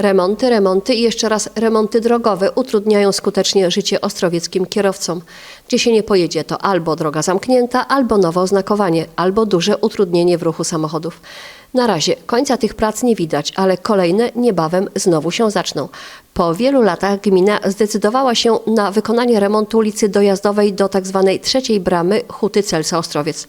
Remonty, remonty i jeszcze raz remonty drogowe utrudniają skutecznie życie ostrowieckim kierowcom. Gdzie się nie pojedzie, to albo droga zamknięta, albo nowe oznakowanie, albo duże utrudnienie w ruchu samochodów. Na razie końca tych prac nie widać, ale kolejne niebawem znowu się zaczną. Po wielu latach gmina zdecydowała się na wykonanie remontu ulicy dojazdowej do tzw. trzeciej bramy Huty Celsa Ostrowiec.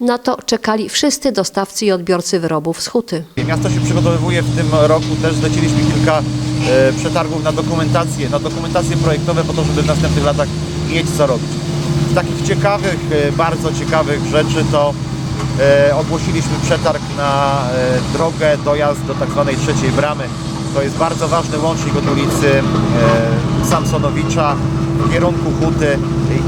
Na to czekali wszyscy dostawcy i odbiorcy wyrobów z Huty. Miasto się przygotowuje w tym roku, też zleciliśmy kilka e, przetargów na dokumentację, na dokumentacje projektowe po to, żeby w następnych latach mieć co robić. Z takich ciekawych, e, bardzo ciekawych rzeczy to ogłosiliśmy przetarg na e, drogę, dojazd do tak zwanej trzeciej bramy. To jest bardzo ważny łącznik od ulicy e, Samsonowicza w kierunku Huty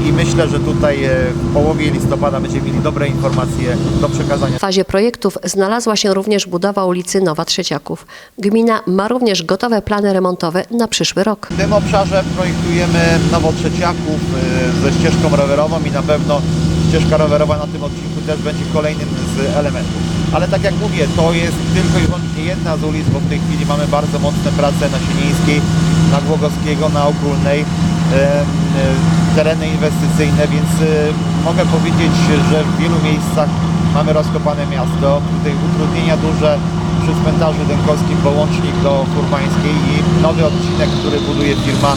i myślę, że tutaj e, w połowie listopada będziemy mieli dobre informacje do przekazania. W fazie projektów znalazła się również budowa ulicy Nowa Trzeciaków. Gmina ma również gotowe plany remontowe na przyszły rok. W tym obszarze projektujemy Nowotrzeciaków y, ze ścieżką rowerową i na pewno ścieżka rowerowa na tym odcinku też będzie kolejnym z elementów. Ale tak jak mówię, to jest tylko i wyłącznie jedna z ulic, bo w tej chwili mamy bardzo mocne prace na Sienińskiej, na Głogowskiego, na Ogólnej, em, y, tereny inwestycyjne, więc y, mogę powiedzieć, że w wielu miejscach mamy rozkopane miasto, tutaj utrudnienia duże przy cmentarzu Dękowskim, bo łącznik do Furmańskiej i nowy odcinek, który buduje firma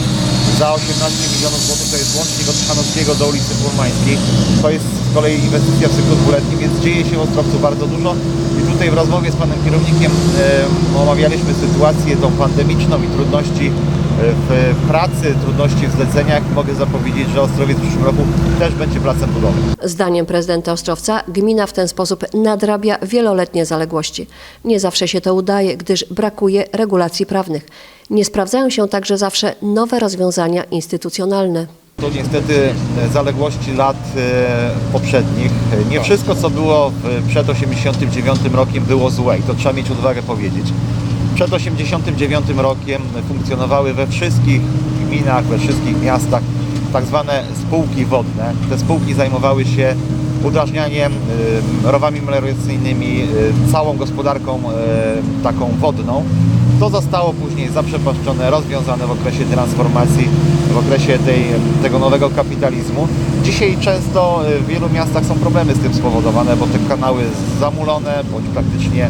za 18 milionów złotych, to jest łącznik od Chanowskiego do ulicy Furmańskiej. To jest z kolei inwestycja w cyklu dwuletnim, więc dzieje się w Ostrowcu bardzo dużo. Tutaj w rozmowie z panem kierownikiem omawialiśmy sytuację tą pandemiczną i trudności e, w pracy, trudności w zleceniach. Mogę zapowiedzieć, że Ostrowiec w przyszłym roku też będzie placem budowy. Zdaniem prezydenta Ostrowca gmina w ten sposób nadrabia wieloletnie zaległości. Nie zawsze się to udaje, gdyż brakuje regulacji prawnych. Nie sprawdzają się także zawsze nowe rozwiązania instytucjonalne. To niestety e, zaległości lat e, poprzednich. E, Nie wszystko, co było przed 89 rokiem było złe i to trzeba mieć odwagę powiedzieć. Przed 89 rokiem funkcjonowały we wszystkich gminach, we wszystkich miastach tak zwane spółki wodne. Te spółki zajmowały się udrażnianiem, rowami melioracyjnymi, całą gospodarką taką wodną. To zostało później zaprzepaszczone, rozwiązane w okresie transformacji, w okresie tej, tego nowego kapitalizmu. Dzisiaj często y, w wielu miastach są problemy z tym spowodowane, bo te kanały zamulone bądź praktycznie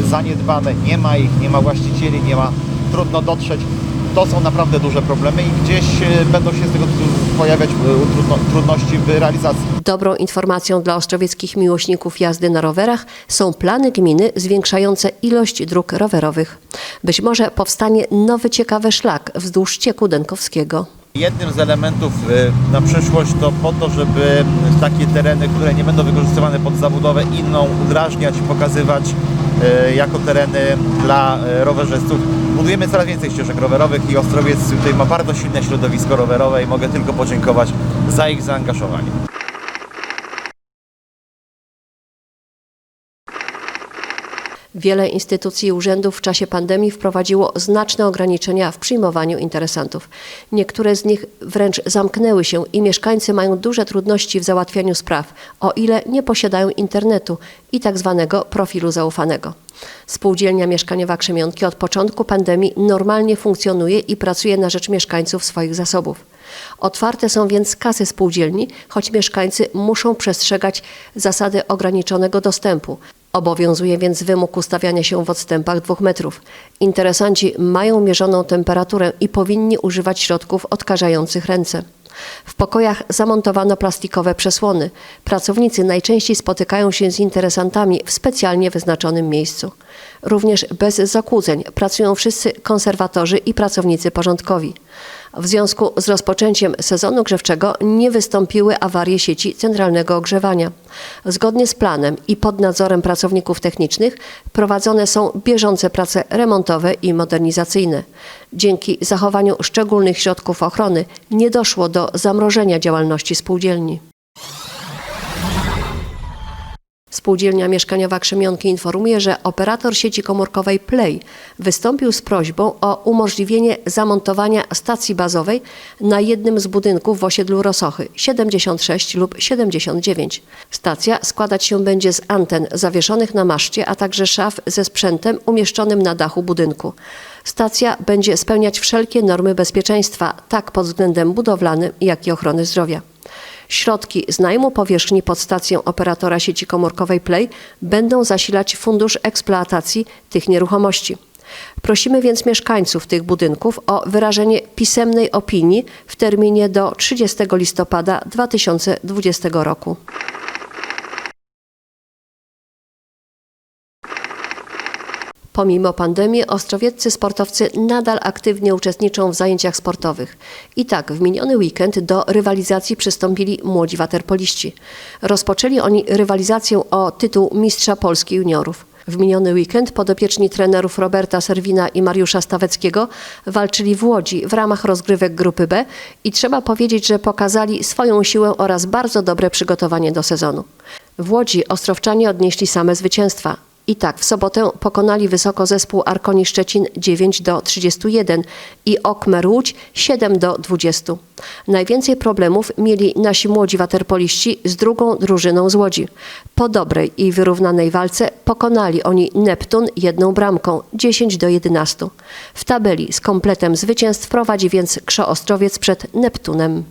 y, zaniedbane, nie ma ich, nie ma właścicieli, nie ma, trudno dotrzeć. To są naprawdę duże problemy i gdzieś y, będą się z tego pojawiać utrudno- trudności w realizacji. Dobrą informacją dla ostrowieckich miłośników jazdy na rowerach są plany gminy zwiększające ilość dróg rowerowych. Być może powstanie nowy ciekawy szlak wzdłuż cieku Dękowskiego. Jednym z elementów y, na przyszłość to po to, żeby takie tereny, które nie będą wykorzystywane pod zabudowę inną, udrażniać, pokazywać y, jako tereny dla rowerzystów. Budujemy coraz więcej ścieżek rowerowych i Ostrowiec tutaj ma bardzo silne środowisko rowerowe i mogę tylko podziękować za ich zaangażowanie. Wiele instytucji i urzędów w czasie pandemii wprowadziło znaczne ograniczenia w przyjmowaniu interesantów. Niektóre z nich wręcz zamknęły się i mieszkańcy mają duże trudności w załatwianiu spraw, o ile nie posiadają internetu i tak zwanego profilu zaufanego. Spółdzielnia mieszkaniowa Krzemionki od początku pandemii normalnie funkcjonuje i pracuje na rzecz mieszkańców swoich zasobów. Otwarte są więc kasy spółdzielni, choć mieszkańcy muszą przestrzegać zasady ograniczonego dostępu. Obowiązuje więc wymóg ustawiania się w odstępach dwóch metrów. Interesanci mają mierzoną temperaturę i powinni używać środków odkażających ręce. W pokojach zamontowano plastikowe przesłony. Pracownicy najczęściej spotykają się z interesantami w specjalnie wyznaczonym miejscu. Również bez zakłóceń pracują wszyscy konserwatorzy i pracownicy porządkowi. W związku z rozpoczęciem sezonu grzewczego nie wystąpiły awarie sieci centralnego ogrzewania. Zgodnie z planem i pod nadzorem pracowników technicznych prowadzone są bieżące prace remontowe i modernizacyjne. Dzięki zachowaniu szczególnych środków ochrony nie doszło do zamrożenia działalności spółdzielni. Spółdzielnia Mieszkaniowa Krzemionki informuje, że operator sieci komórkowej Play wystąpił z prośbą o umożliwienie zamontowania stacji bazowej na jednym z budynków w osiedlu Rosochy 76 lub 79. Stacja składać się będzie z anten zawieszonych na maszcie, a także szaf ze sprzętem umieszczonym na dachu budynku. Stacja będzie spełniać wszelkie normy bezpieczeństwa, tak pod względem budowlanym, jak i ochrony zdrowia. Środki z najmu powierzchni pod stacją operatora sieci komórkowej Play będą zasilać fundusz eksploatacji tych nieruchomości. Prosimy więc mieszkańców tych budynków o wyrażenie pisemnej opinii w terminie do 30 listopada 2020 roku. Pomimo pandemii ostrowieccy sportowcy nadal aktywnie uczestniczą w zajęciach sportowych. I tak w miniony weekend do rywalizacji przystąpili młodzi waterpoliści. Rozpoczęli oni rywalizację o tytuł Mistrza Polski Juniorów. W miniony weekend podopieczni trenerów Roberta Serwina i Mariusza Staweckiego walczyli w Łodzi w ramach rozgrywek grupy B i trzeba powiedzieć, że pokazali swoją siłę oraz bardzo dobre przygotowanie do sezonu. W Łodzi Ostrowczanie odnieśli same zwycięstwa. I tak w sobotę pokonali wysoko zespół Arkoni Szczecin 9 do 31 i Okmer Łódź 7 do 20. Najwięcej problemów mieli nasi młodzi waterpoliści z drugą drużyną z Łodzi. Po dobrej i wyrównanej walce pokonali oni Neptun jedną bramką 10 do 11. W tabeli z kompletem zwycięstw prowadzi więc Krzo Ostrowiec przed Neptunem.